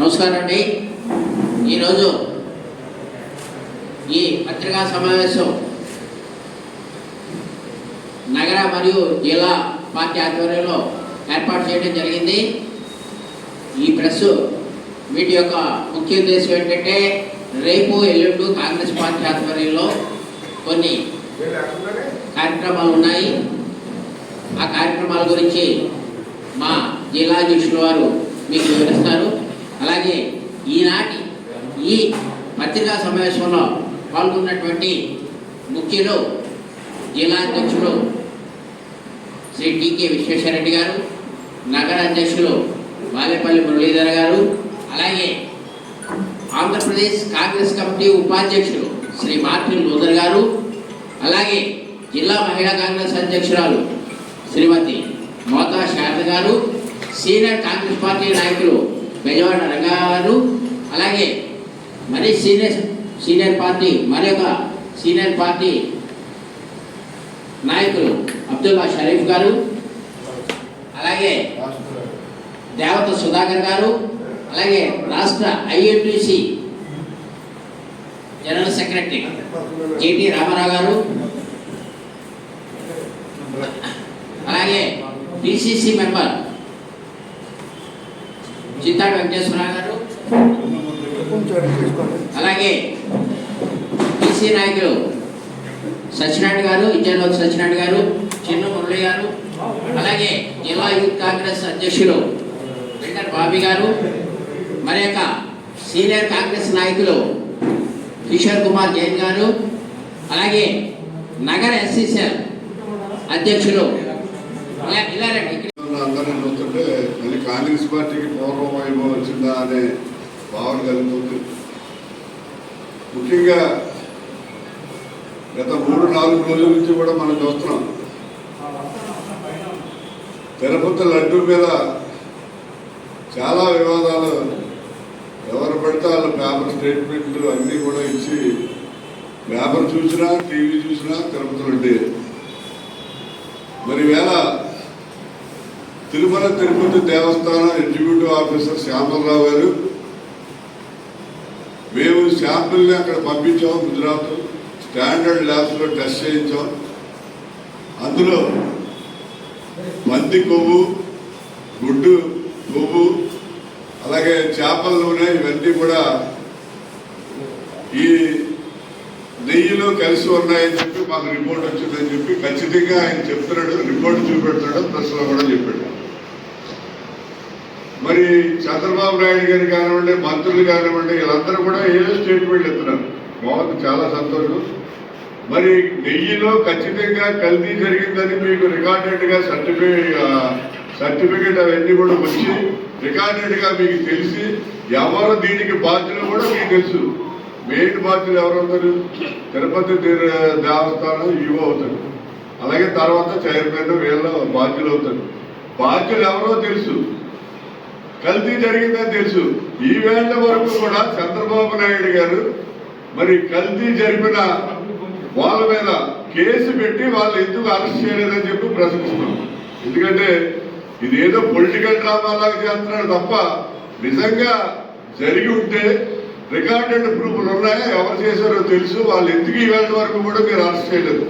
నమస్కారం అండి ఈరోజు ఈ పత్రికా సమావేశం నగర మరియు జిల్లా పార్టీ ఆధ్వర్యంలో ఏర్పాటు చేయడం జరిగింది. ఈ ప్రెస్ వీటి యొక్క ముఖ్య ఉద్దేశం ఏంటంటే రేపు ఎల్లుండు కాంగ్రెస్ పార్టీ ఆధ్వర్యంలో కొన్ని కార్యక్రమాలు ఉన్నాయి. ఆ కార్యక్రమాల గురించి మా జిల్లా అధ్యక్షుల వారు మీకు వివరిస్తారు. అలాగే ఈనాటి ఈ పత్రికా సమావేశంలో పాల్గొన్నటువంటి ముఖ్యులు జిల్లా అధ్యక్షులు శ్రీ టీకే విశ్వేశ్వరరెడ్డి గారు నగర అధ్యక్షులు బాలేపల్లి మురళీధర్ గారు అలాగే ఆంధ్రప్రదేశ్ కాంగ్రెస్ కమిటీ ఉపాధ్యక్షులు శ్రీ మార్టిన్ లూథర్ గారు అలాగే జిల్లా మహిళా కాంగ్రెస్ అధ్యక్షురాలు శ్రీమతి మోతా శారద గారు సీనియర్ కాంగ్రెస్ పార్టీ నాయకులు బెజవాడ రంగా గారు అలాగే మరి సీనియర్ సీనియర్ పార్టీ మరొక సీనియర్ పార్టీ నాయకులు అబ్దుల్లా షరీఫ్ గారు అలాగే దేవత సుధాకర్ గారు అలాగే రాష్ట్ర INTC general secretary JT Ramarao గారు అలాగే డిసిసి మెంబర్ చింతాడు వెంకటేశ్వరరావు గారు. అలాగే బీసీ నాయకులు సత్యనారాయణ గారు ఇచ్చేలోకి సత్యనారాయణ గారు చిన్న మురళి గారు అలాగే జిల్లా యూత్ కాంగ్రెస్ అధ్యక్షులు వెంకట బాబీ గారు మరి యొక్క సీనియర్ కాంగ్రెస్ నాయకులు కిషోర్ కుమార్ జైన్ గారు అలాగే నగర ఎస్సీసీఎల్ అధ్యక్షులు ఇలా చూస్తుంటే మళ్ళీ కాంగ్రెస్ పార్టీకి పూర్వం వైభవం వచ్చిందా అనే భావన కలుగుతుంది ముఖ్యంగా గత మూడు నాలుగు రోజుల నుంచి కూడా మనం చూస్తున్నాం. తిరుపతి లడ్డు మీద చాలా వివాదాలు ఎవరు పడితే వాళ్ళ పేపర్ స్టేట్మెంట్లు అన్నీ కూడా ఇచ్చి పేపర్ చూసినా టీవీ చూసినా తిరుపతి లడ్డే. మరి వేళ తిరుమల తిరుపతి దేవస్థానం ఎగ్జిక్యూటివ్ ఆఫీసర్ శ్యామలరావు గారు. మేము శాంపుల్ని అక్కడ పంపించాం గుజరాత్. స్టాండర్డ్ ల్యాబ్స్లో టెస్ట్ చేయించాం. అందులో పంది కొవ్వు గుడ్డు కొవ్వు అలాగే చేపల నూనె ఇవన్నీ కూడా ఈ నెయ్యిలో కలిసి ఉన్నాయని చెప్పి మాకు రిపోర్ట్ వచ్చిందని చెప్పి ఖచ్చితంగా ఆయన చెప్తున్నాడు రిపోర్ట్ చూపెడుతున్నాడు ప్రెస్లో కూడా చెప్పాడు. మరి చంద్రబాబు నాయుడు గారు కానివ్వండి మంత్రులు కానివ్వండి వీళ్ళందరూ కూడా ఏదో స్టేట్మెంట్ ఇస్తున్నారు. బాగుంది చాలా సంతోషం. మరి నెయ్యిలో ఖచ్చితంగా కల్తీ జరిగిందని మీకు రికార్డెడ్గా సర్టిఫికేట్ సర్టిఫికేట్ అవన్నీ కూడా వచ్చి రికార్డెడ్గా మీకు తెలిసి ఎవరు దీనికి బాధ్యులు కూడా మీకు తెలుసు. మెయిన్ బాధ్యులు ఎవరవుతారు తిరుపతి దేవస్థానం ఈవో అవుతారు. అలాగే తర్వాత చైర్మన్ వీళ్ళ బాధ్యులు అవుతారు. బాధ్యులు ఎవరో తెలుసు. కల్తీ జరిగిందని తెలుసు. ఈ వేళ వరకు కూడా చంద్రబాబు నాయుడు గారు మరి కల్తీ జరిపిన వాళ్ళ మీద కేసు పెట్టి వాళ్ళు ఎందుకు అరెస్ట్ చేయలేదని చెప్పి ప్రశ్నిస్తున్నాం. ఎందుకంటే ఇదేదో పొలిటికల్ డ్రామా లాగా చేస్తున్నాడు తప్ప నిజంగా జరిగి ఉంటే రికార్డెడ్ ప్రూఫ్లు ఉన్నాయా? ఎవరు చేశారో తెలుసు. వాళ్ళు ఎందుకు ఈ వరకు కూడా మీరు అరెస్ట్ చేయలేదు?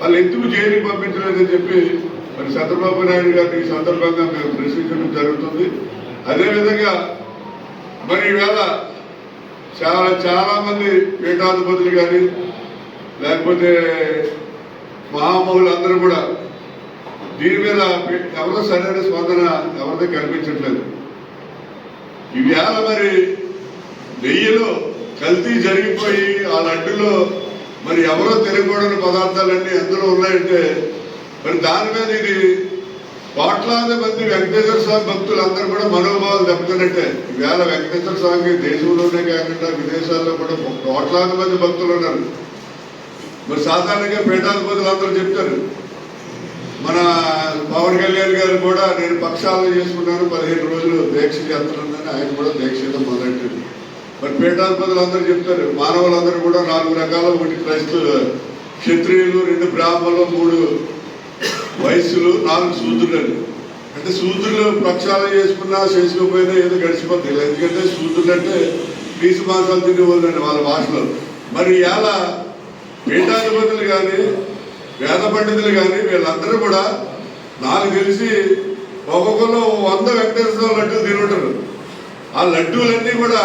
వాళ్ళు ఎందుకు జైలుకి పంపించలేదని చెప్పి మరి చంద్రబాబు నాయుడు గారిని ఈ సందర్భంగా మేము ప్రశ్నించడం జరుగుతుంది. అదేవిధంగా మరి ఈవేళ చాలా చాలా మంది పీఠాధిపతులు కానీ లేకపోతే మహామహులు అందరూ కూడా దీని మీద ఎవరో సరైన స్పందన ఎవరిదో కనిపించట్లేదు. ఈవేళ మరి నెయ్యిలో కల్తీ జరిగిపోయి ఆ లడ్డులో మరి ఎవరో తినకూడని పదార్థాలన్నీ ఎందులో ఉన్నాయంటే మరి దాని మీద ఇది కోట్లాది మంది వెంకటేశ్వర స్వామి భక్తులు అందరూ కూడా మనోభావాలు దెబ్బతిన్నట్టే. ఈవేళ వెంకటేశ్వర స్వామికి దేశంలోనే కాకుండా విదేశాల్లో కూడా కోట్లాది మంది భక్తులు ఉన్నారు. మరి సాధారణంగా పీఠాధిపతులు అందరూ చెప్తారు. మన పవన్ కళ్యాణ్ గారు కూడా నేను పక్షాలను చేసుకున్నాను పదిహేను రోజులు దీక్ష చేస్తున్నానని ఆయన కూడా దీక్ష చేయడం మొదలెట్టింది మరి పీఠాధిపతులు అందరూ చెప్తారు. మానవులందరూ కూడా నాలుగు రకాల ఒకటి క్రైస్తవ క్షత్రియులు రెండు బ్రాహ్మణులు మూడు వయస్సులు నాలుగు శూద్రులు అంటే సూదులు ప్రక్షాళన చేసుకున్నా చేసుకోకపోయినా ఏదో గడిచిపోతుంది ఎందుకంటే సూదులు అంటే పీసు మాసాలు తినేవాళ్ళండి వాళ్ళ భాషలో. మరి ఇలా పీఠాధిపతులు కానీ వేద పండితులు కానీ వీళ్ళందరూ కూడా నాకు తెలిసి ఒక్కొక్కరు వంద వెంకటేశ్వర లడ్డూలు తినుంటారు. ఆ లడ్డూలన్నీ కూడా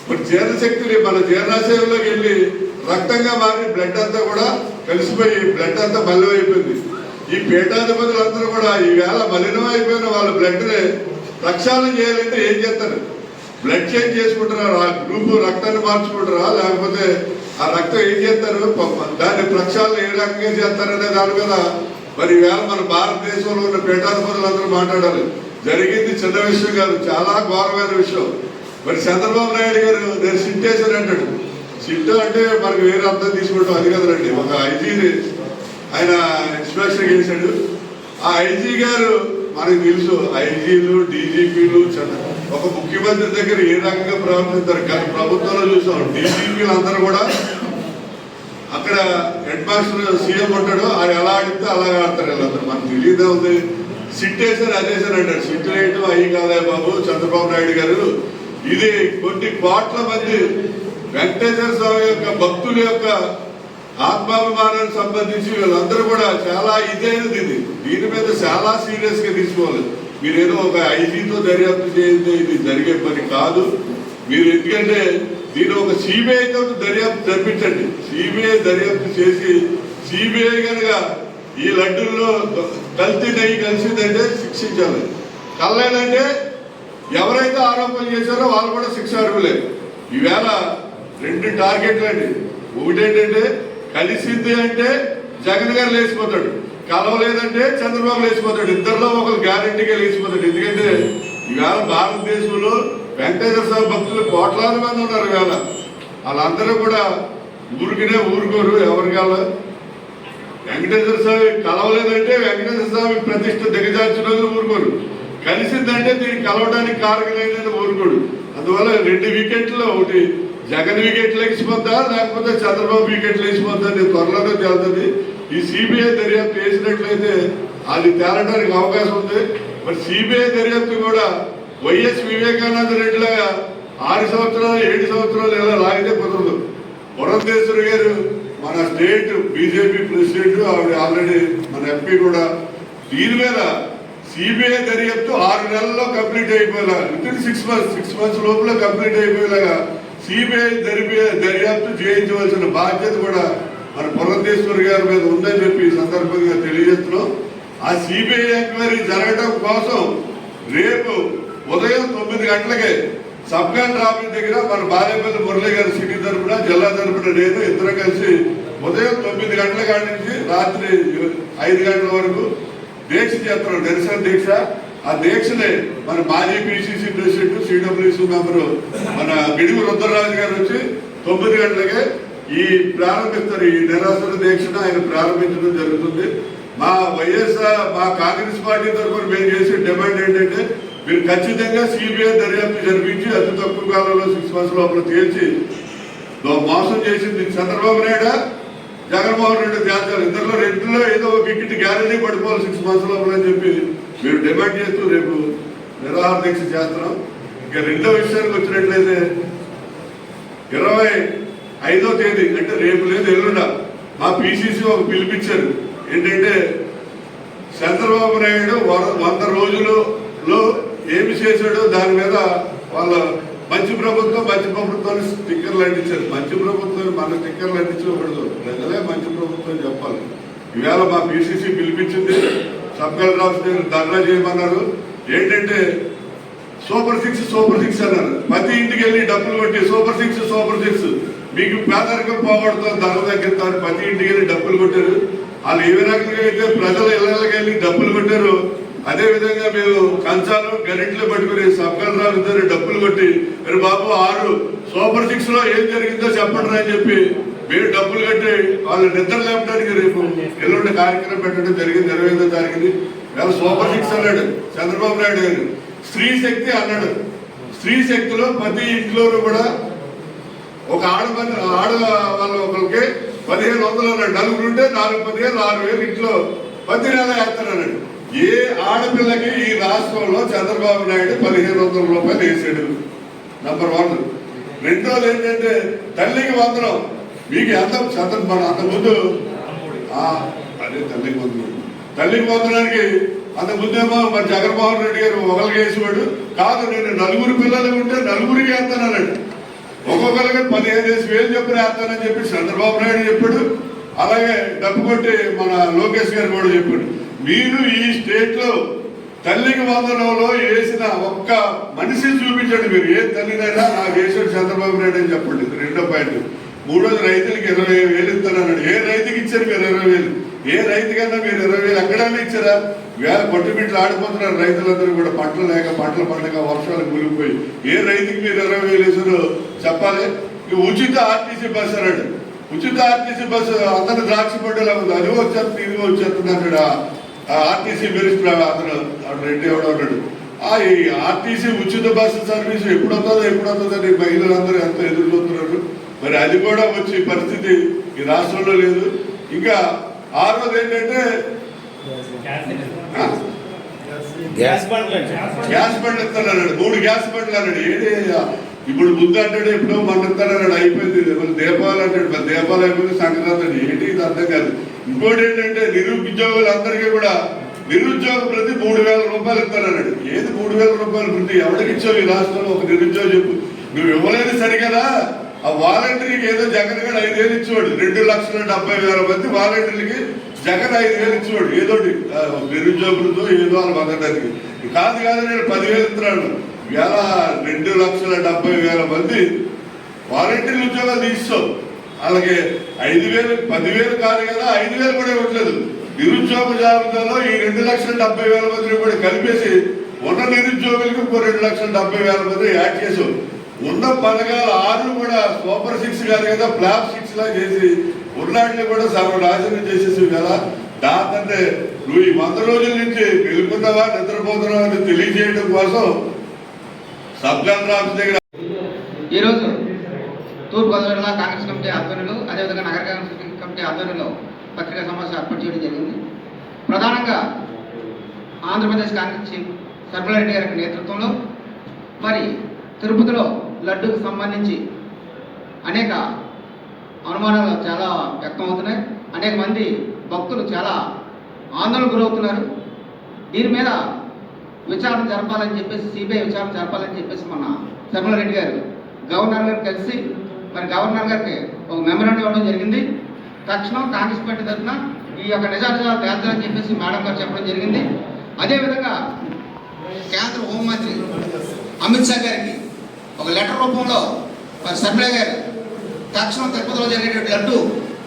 ఇప్పుడు జీర్ణశక్తిని మన జీర్ణాశయంలోకి వెళ్ళి రక్తంగా మారి బ్లడ్ అంతా కూడా కలిసిపోయి బ్లడ్ అంతా మలినమైపోయింది ఈ పీఠాధిపతులందరూ కూడా ఈవేళ మలినమైపోయిన వాళ్ళ బ్లడ్ని రక్షాలను చేయాలంటే ఏం చేస్తారు? బ్లడ్ చేంజ్ చేసుకుంటారా గ్రూప్ రక్తాన్ని మార్చుకుంటారా లేకపోతే ఆ రక్తం ఏం చేస్తారు? దాన్ని ప్రక్షాళన ఏ రకంగా చేస్తారనే దాని మీద మరి ఈవేళ మన భారతదేశంలో ఉన్న పీఠాధిపతులందరూ మాట్లాడాలి. జరిగింది చిన్న విషయం కాదు చాలా ఘోరమైన విషయం. మరి చంద్రబాబు నాయుడు గారు నేను సిట్ చేశాను అంటాడు. సిట్ అంటే మనకు వేరే అర్థం తీసుకుంటాం అది కదండి ఒక ఐజీని ఆయన ఇన్స్పెక్షన్ చేశాడు ఆ ఐజీ గారు మనకు తెలుసు ఐజీలు డీజీపీలు ఒక ముఖ్యమంత్రి దగ్గర ఏ రకంగా ప్రవర్తిస్తారు కానీ ప్రభుత్వంలో చూసాం డీజీపీలు అందరూ కూడా అక్కడ హెడ్ మాస్టర్ సీఎం ఉంటాడు. ఆయన ఎలా ఆడితే అలా ఆడతారు వీళ్ళందరూ. మనకు తెలియదే ఉంది? సిట్ వేసారు అదేసారు అంటాడు సిట్ వేయటం అయ్యి కాదా బాబు చంద్రబాబు నాయుడు గారు. ఇది కొన్ని కోట్ల మంది వెంకటేశ్వర స్వామి యొక్క భక్తుల యొక్క ఆత్మాభిమానానికి సంబంధించి వీళ్ళందరూ కూడా చాలా ఇదైనది ఇది. దీని మీద చాలా సీరియస్గా తీసుకోవాలి. మీరేదో ఒక ఐజీతో దర్యాప్తు చేయండి ఇది జరిగే పని కాదు. మీరు ఎందుకంటే దీని ఒక సిబిఐ తోటి దర్యాప్తు జరిపించండి. సిబిఐ దర్యాప్తు చేసి సిబిఐ కనుక ఈ లడ్డూల్లో కల్తీ నెయ్యి కలిసిందంటే శిక్షించాలి. కల్లేదంటే ఎవరైతే ఆరోపణలు చేశారో వాళ్ళు కూడా శిక్ష అర్హులే. ఈవేళ రెండు టార్గెట్లు అండి ఒకటేంటంటే కలిసింది అంటే జగన్ గారు లేచిపోతాడు. కలవలేదంటే చంద్రబాబు లేచిపోతాడు. ఇద్దరిలో ఒకరు గ్యారంటీగా లేచిపోతాడు. ఎందుకంటే ఈవేళ భారతదేశంలో వెంకటేశ్వర స్వామి భక్తులు కోట్లాది మంది ఉన్నారు ఈవేళ వాళ్ళందరూ కూడా ఊరికినే ఊరుకోరు. ఎవరికాల వెంకటేశ్వర స్వామి కలవలేదంటే వెంకటేశ్వర స్వామి ప్రతిష్ట దిగజార్చిన ఊరుకోరు. కలిసిందంటే దీన్ని కలవడానికి కారకులైన ఊరుకోడు. అందువల్ల రెండు వికెట్లు ఒకటి జగన్ వికెట్ లేచిపోద్దా లేకపోతే చంద్రబాబు వికెట్ లేచిపోద్దా అని త్వరలోనే తేలుతుంది. ఈ సిబిఐ దర్యాప్తు వేసినట్లయితే అది తేలడానికి అవకాశం ఉంది. మరి సిబిఐ దర్యాప్తు కూడా వైఎస్ వివేకానంద రెడ్డిలాగా ఆరు సంవత్సరాలు ఏడు సంవత్సరాలు ఇలా లాగితే కుదరదు. పురంధేశ్వరి గారు మన స్టేట్ బీజేపీ ప్రెసిడెంట్ ఆవిడ ఆల్రెడీ మన ఎంపీ కూడా. దీని మీద సిబిఐ దర్యాప్తు ఆరు నెలల్లో complete అయిపోయేలా within six months six months లోపల కంప్లీట్ అయిపోయేలాగా సిబిఐ దర్యాప్తు దర్యాప్తు చేయించవలసిన బాధ్యత కూడా మన పురంధేశ్వరి గారి మీద ఉందని చెప్పి ఈ సందర్భంగా తెలియజేస్తున్నాం. ఆ సిబిఐ ఎంక్వైరీ జరగడం కోసం రేపు ఉదయం తొమ్మిది గంటలకే సబ్గాన్ ఆఫీస్ దగ్గర మన బాలేపల్లి మురళి గారి సిటీ తరపున జిల్లా తరపున నేను ఇద్దరు కలిసి ఉదయం తొమ్మిది గంటల కాడి నుంచి రాత్రి ఐదు గంటల వరకు దీక్ష చేస్తున్నాం. నిరసన దీక్ష. ఆ దీక్షని మన మాజీ పిసిసి ప్రెసిడెంట్ సిడబ్ల్యూసీ మెంబరు మన గిడుగు రుద్రరాజు గారు వచ్చి తొమ్మిది గంటలకే ఈ ప్రారంభిస్తారు ఈ నిరాశన దీక్షను ఆయన ప్రారంభించడం జరుగుతుంది. మా వైఎస్ఆర్ మా కాంగ్రెస్ పార్టీ తరఫున మేము చేసే డిమాండ్ ఏంటంటే మీరు ఖచ్చితంగా సిబిఐ దర్యాప్తు జరిపించి అతి తక్కువ కాలంలో సిక్స్ మంత్స్ లోపల తేల్చి మోసం చేసింది చంద్రబాబు నాయుడు జగన్మోహన్ రెడ్డి తేల్చాలి ఇద్దరిలో రెండులో ఏదో ఒక గిట్టి గ్యారంటీ పడిపోవాలి సిక్స్ మంత్స్ లోపల అని చెప్పి మీరు డిమాండ్ చేస్తూ రేపు నిరాహార దీక్ష చేస్తున్నాం. ఇక రెండో విషయానికి వచ్చినట్లయితే ఇరవై ఐదో తేదీ అంటే రేపు లేదు ఎల్లుండ. మా పిసిసి ఒక పిలిపించారు. ఏంటంటే చంద్రబాబు నాయుడు వంద రోజులలో ఏమి చేశాడో దాని మీద వాళ్ళ మంచి ప్రభుత్వం మంచి ప్రభుత్వాన్ని స్టిక్కర్లు అంటించారు. మంచి ప్రభుత్వాన్ని మన స్టిక్కర్లు అంటించకూడదు. ప్రజలే మంచి ప్రభుత్వం చెప్పాలి. ఈవేళ మా పిసిసి పిలిపించింది. సబ్ కలెక్టర్ ఆఫీస్ ధర్నా చేయమన్నారు. ఏంటంటే సూపర్ సిక్స్ సూపర్ సిక్స్ అన్నారు. ప్రతి ఇంటికి వెళ్ళి డబ్బులు కొట్టి సూపర్ సిక్స్ సూపర్ సిక్స్. మీకు పేదరికం పోగొడుతుంది ధర తగ్గిస్తారు. ప్రతి ఇంటికి వెళ్ళి డబ్బులు కొట్టారు. వాళ్ళు ఏ రకంగా అయితే ప్రజల ఇళ్ళకి వెళ్ళి డబ్బులు కొట్టారు అదే విధంగా మేము కంచాలు గరిట్లు పట్టుకుని సబ్కలరావు ఇద్దరు డబ్బులు కొట్టి మరి బాబు ఆరు. సూపర్ సిక్స్లో ఏం జరిగిందో చెప్పండి అని చెప్పి మీరు డబ్బులు కట్టి వాళ్ళు నిద్ర లేపడానికి రేపు ఎల్లుండి కార్యక్రమం పెట్టడం జరిగింది ఇరవై ఐదో తారీఖుని. వేళ సూపర్ సిక్స్ అన్నాడు చంద్రబాబు నాయుడు గారు. స్త్రీ శక్తి అన్నాడు. స్త్రీ శక్తిలో ప్రతి ఇంట్లోనూ కూడా ఒక ఆడ ఆడ వాళ్ళ ఒకరికి పదిహేను వందలు అన్నాడు. నలుగురు ఉంటే నాలుగు పదిహేను ఆరు వేలు ఇంట్లో ప్రతి నెల వేస్తానన్నాడు ఏ ఆడపిల్లకి ఈ రాష్ట్రంలో చంద్రబాబు నాయుడు పదిహేను వందల రూపాయలు వేసాడు. నంబర్ వన్ రెండోది ఏంటంటే తల్లికి వందనం. మీకు ఎంత చంద్ర మన అంతకుముందు ఆ, అదే తల్లికి వందనం. తల్లికి వందనానికి అంతకుముందేమో మరి జగన్మోహన్ రెడ్డి గారు ఒకరికి వేసేవాడు కాదు నేను నలుగురు పిల్లలు ఉంటే నలుగురికి వేస్తానన్నాడు ఒక్కొక్కరికి పదిహేను వేసి వేలు చెప్పిన వేస్తానని చెప్పి చంద్రబాబు నాయుడు చెప్పాడు. అలాగే డబ్బు కొట్టి మన లోకేష్ గారు కూడా చెప్పాడు. మీరు ఈ స్టేట్లో తల్లికి వందనంలో వేసిన ఒక్క మనిషిని చూపించండి మీరు. ఏ తల్లినైనా నాకు వేసాడు చంద్రబాబు నాయుడు అని చెప్పండి. రెండో పాయింట్. ఊర్లో రైతులకు ఇరవై వేలు ఇస్తానన్నాడు. ఏ రైతుకి ఇచ్చారు మీరు ఇరవై వేలు? ఏ రైతుకన్నా మీరు ఇరవై వేలు ఎక్కడన్నా ఇచ్చారా? వేల పట్టుబిట్లు ఆడిపోతున్నారు రైతులందరూ కూడా. పంటలు లేక పంటలు పండగ వర్షాలు కూలిపోయి. ఏ రైతుకి మీరు ఇరవై వేలు వేసారో చెప్పాలి? ఉచిత ఆర్టీసీ బస్సు అన్నాడు. ఉచిత ఆర్టీసీ బస్సు అందరు ద్రాక్ష పండుగ ఉంది. అది వచ్చేస్తుంది ఇది వచ్చేస్తుంది అన్నాడు. ఆర్టీసీ మినిస్టర్ అతను రెడ్డి ఎవడో అన్నాడు. ఆ ఈ ఆర్టీసీ ఉచిత బస్సు సర్వీస్ ఎప్పుడు వస్తుందో ఎప్పుడు వస్తుందో అని మహిళలందరూ ఎంత ఎదురు చూస్తున్నారు మరి అది కూడా వచ్చే పరిస్థితి ఈ రాష్ట్రంలో లేదు. ఇంకా ఆరోది ఏంటంటే? గ్యాస్ బండ్లు ఇస్తానన్నాడు మూడు గ్యాస్ బండ్లు అన్నాడు. ఏంటి ఇప్పుడు ముందు అంటాడు ఎప్పుడో మన ఇస్తానన్నాడు అయిపోయింది. మళ్ళీ దీపావళి అంటాడు. మరి దీపావళి అయిపోయింది సంక్రాంతి ఏంటి ఇది అర్థం కాదు. ఇంకోటి ఏంటంటే నిరుద్యోగులందరికీ కూడా నిరుద్యోగ ప్రతి మూడు వేల రూపాయలు ఇస్తానన్నాడు ఏది మూడు వేల రూపాయలు ప్రతి ఎవరికి ఇచ్చావు ఈ రాష్ట్రంలో? ఒక నిరుద్యోగం చెప్పు. నువ్వు ఇవ్వలేదు సరిగదా? ఆ వాలంటీర్కి ఏదో జగన్ గారు ఐదేళ్ళు ఇచ్చేవాడు. రెండు లక్షల డెబ్బై వేల మంది వాలంటీర్లకి జగన్ ఐదు వేలు ఇచ్చేవాడు. ఏదో నిరుద్యోగులతో ఏదో అని మద్దతానికి కాదు కాదు నేను పదివేలు ఇస్తున్నాను. వేల రెండు లక్షల డెబ్బై వేల మంది వాలంటీర్లు ఉద్యోగాలు తీస్తాం అలాగే ఐదు వేలు పదివేలు కాదు కదా ఐదు వేలు కూడా ఇవ్వట్లేదు. నిరుద్యోగ జాబితాలో ఈ రెండు లక్షల డెబ్బై వేల మందిని కూడా కలిపేసి ఉన్న నిరుద్యోగులకు ఇంకో రెండు లక్షల డెబ్బై వేల మంది యాడ్ చేసాం ఉన్న పథకాలు ఆరు కూడా సూపర్ సిక్స్ కాదు కదా ఫ్లాప్ సిక్స్ లా చేసి ఉన్నాటిని కూడా సర్వనాశనం చేసేసి కదా దాంతంటే నువ్వు ఈ వంద రోజుల నుంచి మెలుకున్నావా నిద్రపోతున్నావా అని తెలియజేయడం కోసం సబ్గన్ రాజు దగ్గర ఈరోజు తూర్పుగోదావరి జిల్లా కాంగ్రెస్ కమిటీ ఆధ్వర్యంలో అదేవిధంగా నగర కాంగ్రెస్ కమిటీ ఆధ్వర్యంలో పత్రికా సమావేశం ఏర్పాటు చేయడం జరిగింది. ప్రధానంగా ఆంధ్రప్రదేశ్ కాంగ్రెస్ చీఫ్ సర్మలారెడ్డి గారి నేతృత్వంలో మరి తిరుపతిలో లడ్డూకి సంబంధించి అనేక అనుమానాలు చాలా వ్యక్తం అవుతున్నాయి అనేక మంది భక్తులు చాలా ఆందోళన గురవుతున్నారు. దీని మీద విచారణ జరపాలని చెప్పేసి సిబిఐ విచారణ జరపాలని చెప్పేసి మన రెడ్డి గారు గవర్నర్ గారు కలిసి మరి గవర్నర్ గారికి ఒక మెమరాండం ఇవ్వడం జరిగింది. తక్షణం కాంగ్రెస్ పార్టీ తరఫున ఈ యొక్క నిజానిజాలు తేల్చాలని చెప్పేసి మేడం గారు చెప్పడం జరిగింది. అదేవిధంగా కేంద్ర హోంమంత్రి అమిత్ షా గారికి ఒక లెటర్ రూపంలో మరి శర్మిల గారు తక్షణం తిరుపతిలో జరిగేటువంటి లడ్డు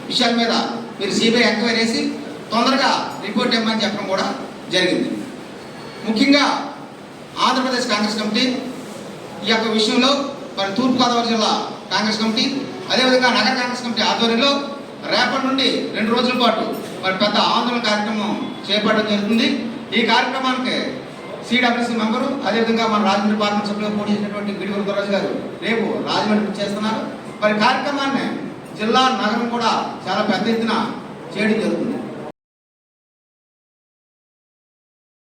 విషయాల మీద మీరు సిబిఐ ఎంక్వైరీ చేసి తొందరగా రిపోర్ట్ ఇవ్వమని చెప్పడం కూడా జరిగింది. ముఖ్యంగా ఆంధ్రప్రదేశ్ కాంగ్రెస్ కమిటీ ఈ యొక్క విషయంలో మరి తూర్పుగోదావరి జిల్లా కాంగ్రెస్ కమిటీ అదేవిధంగా నగర కాంగ్రెస్ కమిటీ ఆధ్వర్యంలో రేపటి నుండి రెండు రోజుల పాటు మరి పెద్ద ఆందోళన కార్యక్రమం చేపట్టడం జరుగుతుంది. ఈ కార్యక్రమానికి సిడబ్ల్యూసీ మెంబరు అదేవిధంగా మన రాజమండ్రి పార్లమెంట్ సభ్యులు పోటీ చేసినటువంటి గిడి గురురాజు గారు రేపు రాజమండ్రి చేస్తున్నారు. మరి కార్యక్రమాన్ని జిల్లా నగరం కూడా చాలా పెద్ద ఎత్తున చేయడం జరుగుతుంది.